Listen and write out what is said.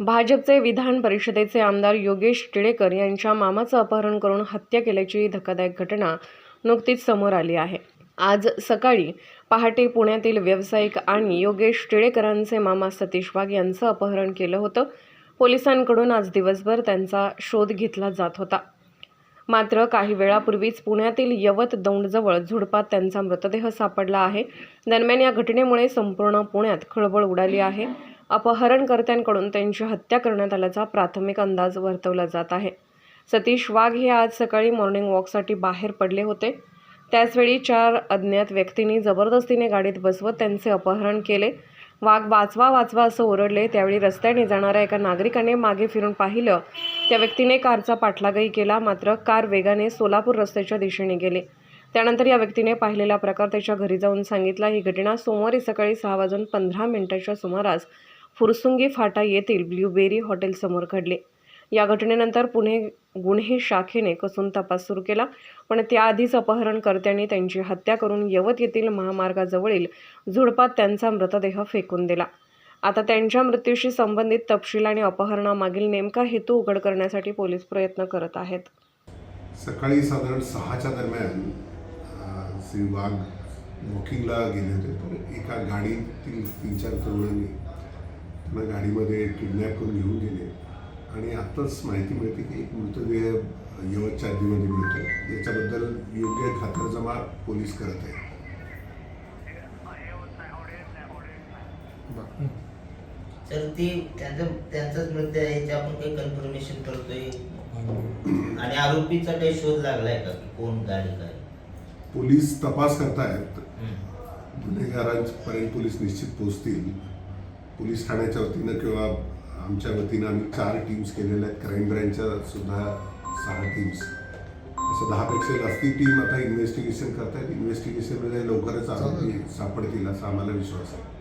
भाजपचे विधान परिषदेचे आमदार योगेश टिळेकर यांच्या मामाचं अपहरण करून हत्या केल्याची धक्कादायक घटना नुकतीच समोर आली आहे. आज सकाळी पहाटे पुण्यातील व्यावसायिक आणि योगेश टिळेकरांचे मामा सतीश वाघ यांचं अपहरण केलं होतं. पोलिसांकडून आज दिवसभर त्यांचा शोध घेतला जात होता. मात्र काही वेळापूर्वीच पुण्यातील यवत दौंडजवळ झुडपात त्यांचा मृतदेह सापडला आहे. दरम्यान या घटनेमुळे संपूर्ण पुण्यात खळबळ उडाली आहे. अपहरणकर्त्यांकडून त्यांची हत्या करण्यात आल्याचा प्राथमिक अंदाज वर्तवला जात आहे. सतीश वाघ हे आज सकाळी मॉर्निंग वॉकसाठी बाहेर पडले होते. त्याचवेळी चार अज्ञात व्यक्तींनी जबरदस्तीने गाडीत बसवत त्यांचे अपहरण केले. वाघ वाचवा वाचवा असं ओरडले. त्यावेळी रस्त्याने जाणाऱ्या एका नागरिकाने मागे फिरून पाहिलं. त्या व्यक्तीने कारचा पाठलागही केला. मात्र कार वेगाने सोलापूर रस्त्याच्या दिशेने गेली. त्यानंतर या व्यक्तीने पाहिलेला प्रकार त्याच्या घरी जाऊन सांगितला. ही घटना सोमवारी सकाळी सहा वाजून पंधरा मिनिटाच्या सुमारास फुरसुंगी फाटा येथील ब्ल्यूबेरी हॉटेलसमोर घडले. या घटनेनंतर पुणे गुन्हे शाखेने कसून तपास सुरू केला पण त्याआधीच अपहरणकर्त्यांनी त्यांची हत्या करून यवत येथील महामार्गाजवळील झुडपात त्यांचा मृतदेह फेकून दिला. आता त्यांच्या मृत्यूशी संबंधित तपशील आणि अपहरणामागील नेमका हेतू उघड करण्यासाठी पोलीस प्रयत्न करत आहेत. सकाळी साधारण सहाच्या दरम्यान श्री वाघ वॉकिंगला गेले होते. एका गाडीतील तीन चार तरुणांनी त्यांना गाडीमध्ये किडनॅप करून घेऊन गेले. आणि आत्ताच माहिती मिळते की एक मृतदेह यवतच्या हद्दीमध्ये मिळतो याच्याबद्दल योग्य खातरजमा पोलीस करत आहेत. तर ती त्यांचं त्यांचाच मृत्यू आहे याची आपण काही कन्फर्मेशन करतोय. आणि आरोपीचा काही शोध लागलाय का? की कोण गाडी काय? पोलीस तपास करतायत. गुन्हेगारांपर्यंत पोलीस निश्चित पोहोचतील. पोलीस ठाण्याच्या वतीनं किंवा आमच्या वतीनं आम्ही चार टीम्स केलेल्या आहेत. क्राईम ब्रँचच्या सुद्धा सहा टीम्स असं दहापेक्षा जास्ती टीम आता इन्व्हेस्टिगेशन करतायत. इन्व्हेस्टिगेशनमध्ये लवकरच आरोपी सापडतील असा आम्हाला विश्वास आहे.